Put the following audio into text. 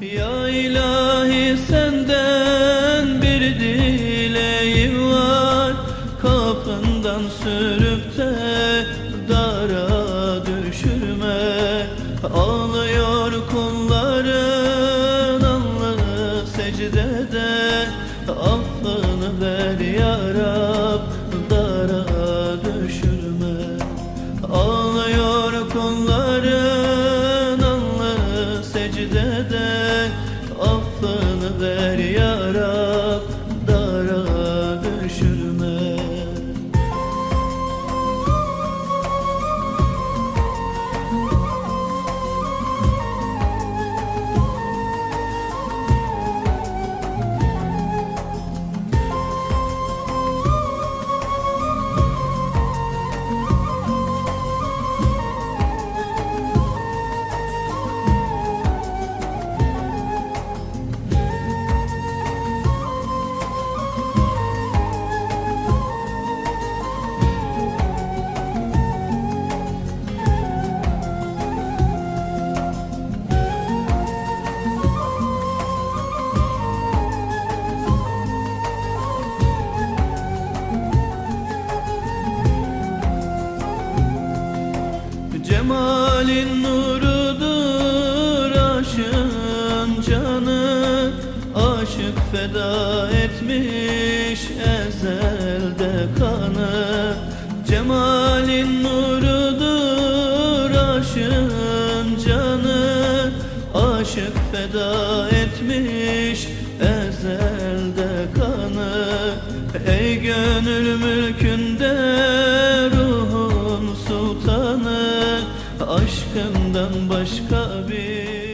Ya ilahi senden bir dileğim var. Kapından sürüp de dara düşürme. Ağlıyor kulların alnı secdede. Affını ver secdede Cemalin nurudur aşığın canı. Aşık feda etmiş ezelde kanı. Cemalin nurudur aşığın canı. Aşık feda etmiş ezelde aşkından başka bir